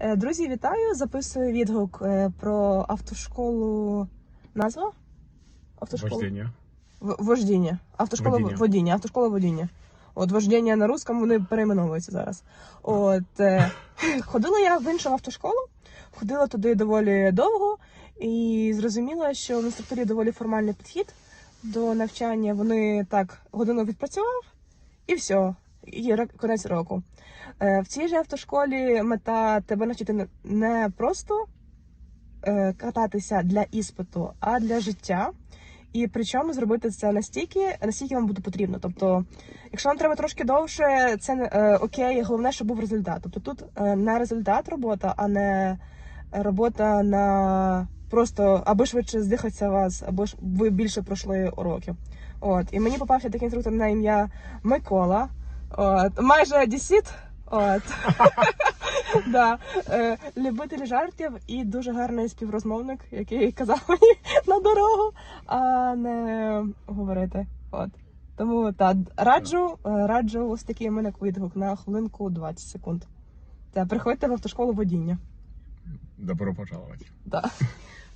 Е, Друзі, вітаю! Записую відгук е, про автошколу. Назва? Автошкола? Вождення. В- Вождіння. Автошкола Водіння. водіння. водіння. Автошкола водіння. От вождіння на русском вони перейменовуються зараз. От е, ходила я в іншу автошколу, ходила туди доволі довго і зрозуміла, що в інструкторі доволі формальний підхід до навчання. Вони так годину відпрацював і все, і кінець року. Е, В цій же автошколі мета тебе навчити не- просто е, кататися для іспиту, а для життя. І причому зробити це настільки, настільки вам буде потрібно. Тобто, якщо вам треба трошки довше, це е, окей, головне, щоб був результат. Тобто тут е, не результат робота, а не робота на просто аби швидше здихатися вас, або ж ви більше пройшли уроків. От і мені попався такий інструктор на ім'я Микола. От майже десіт. От да. е, любитель жартів і дуже гарний співрозмовник, який казав мені на дорогу, а не говорити. От. Тому так, раджу, е, раджу ось такий у мене відгук на хвилинку 20 секунд. Та приходьте в автошколу водіння. Добро пожаловать. Да.